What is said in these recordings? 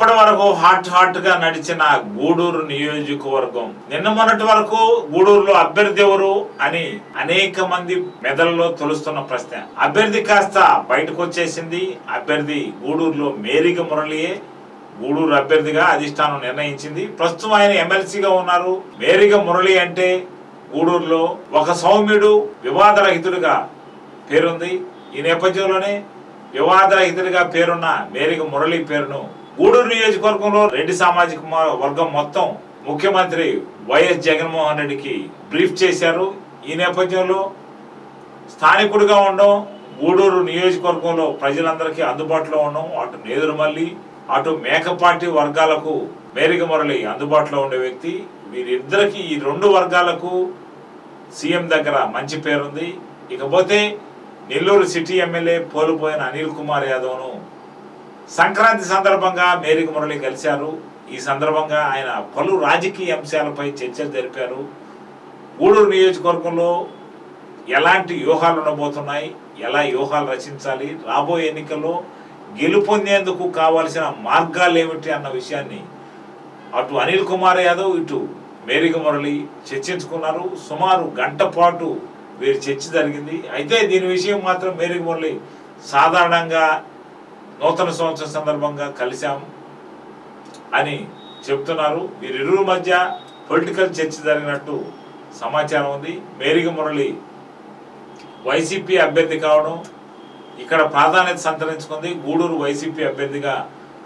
ఇప్పటి వరకు హాట్ హాట్గా నడిచిన గూడూరు నియోజకవర్గం. నిన్న మొన్నటి వరకు గూడూరులో అభ్యర్థి ఎవరు అని అనేక మంది మెదడులో తొలుస్తున్న ప్రశ్న. అభ్యర్థి కాస్త బయటకు వచ్చేసింది. అభ్యర్థి గూడూరులో మేరిక మురళియే గూడూరు అభ్యర్థిగా అధిష్టానం నిర్ణయించింది. ప్రస్తుతం ఆయన ఎమ్మెల్సీగా ఉన్నారు. మేరిగ మురళి అంటే గూడూరులో ఒక సౌమ్యుడు వివాదరహితుడిగా పేరుంది. ఈ నేపథ్యంలోనే వివాదరహితుడిగా పేరున్న మేరిగ మురళి పేరును గూడూరు నియోజకవర్గంలో రెడ్డి సామాజిక వర్గం మొత్తం ముఖ్యమంత్రి వైఎస్ జగన్మోహన్ రెడ్డికి బ్రీఫ్ చేశారు. ఈ నేపథ్యంలో స్థానికుడిగా ఉండడం గూడూరు నియోజకవర్గంలో ప్రజలందరికీ అందుబాటులో ఉండడం అటు నేదురుమల్లి అటు మేకపాటి వర్గాలకు మేరిక మురళి అందుబాటులో ఉండే వ్యక్తి. వీరిద్దరికి ఈ రెండు వర్గాలకు సీఎం దగ్గర మంచి పేరుంది. ఇకపోతే నెల్లూరు సిటీ ఎమ్మెల్యే పోలిపోయిన అనిల్ కుమార్ యాదవ్ను సంక్రాంతి సందర్భంగా మేరిక మురళి కలిశారు. ఈ సందర్భంగా ఆయన పలు రాజకీయ అంశాలపై చర్చలు జరిపారు. గూడూరు నియోజకవర్గంలో ఎలాంటి వ్యూహాలు ఉండబోతున్నాయి? ఎలా వ్యూహాలు రచించాలి? రాబోయే ఎన్నికల్లో గెలుపొందేందుకు కావాల్సిన మార్గాలు ఏమిటి అన్న విషయాన్ని అటు అనిల్ కుమార్ యాదవ్ ఇటు మేరిక మురళి చర్చించుకున్నారు. సుమారు గంట పాటు వీరి చర్చ జరిగింది. అయితే దీని విషయం మాత్రం మేరిక మురళి సాధారణంగా నూతన సంవత్సరం సందర్భంగా కలిశాం అని చెప్తున్నారు. వీరిరువురి మధ్య పొలిటికల్ చర్చ జరిగినట్టు సమాచారం ఉంది. మేరిగ మురళి వైసీపీ అభ్యర్థి కావడం ఇక్కడ ప్రాధాన్యత సంతరించుకుంది. గూడూరు వైసీపీ అభ్యర్థిగా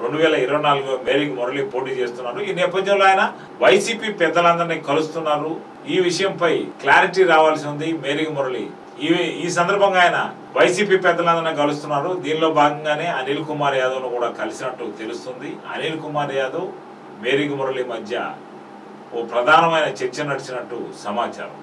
రెండు వేల ఇరవై నాలుగు మేరీకి మురళి పోటీ చేస్తున్నారు. ఈ నేపథ్యంలో ఆయన వైసీపీ పెద్దలందరినీ కలుస్తున్నారు. ఈ విషయంపై క్లారిటీ రావాల్సి ఉంది మేరీకి మురళి. ఈ ఈ సందర్భంగా ఆయన వైసీపీ పెద్దలందరినీ కలుస్తున్నారు. దీనిలో భాగంగానే అనిల్ కుమార్ యాదవ్ను కూడా కలిసినట్టు తెలుస్తుంది. అనిల్ కుమార్ యాదవ్ మేరీకి మురళి మధ్య ఓ ప్రధానమైన చర్చ నడిచినట్టు సమాచారం.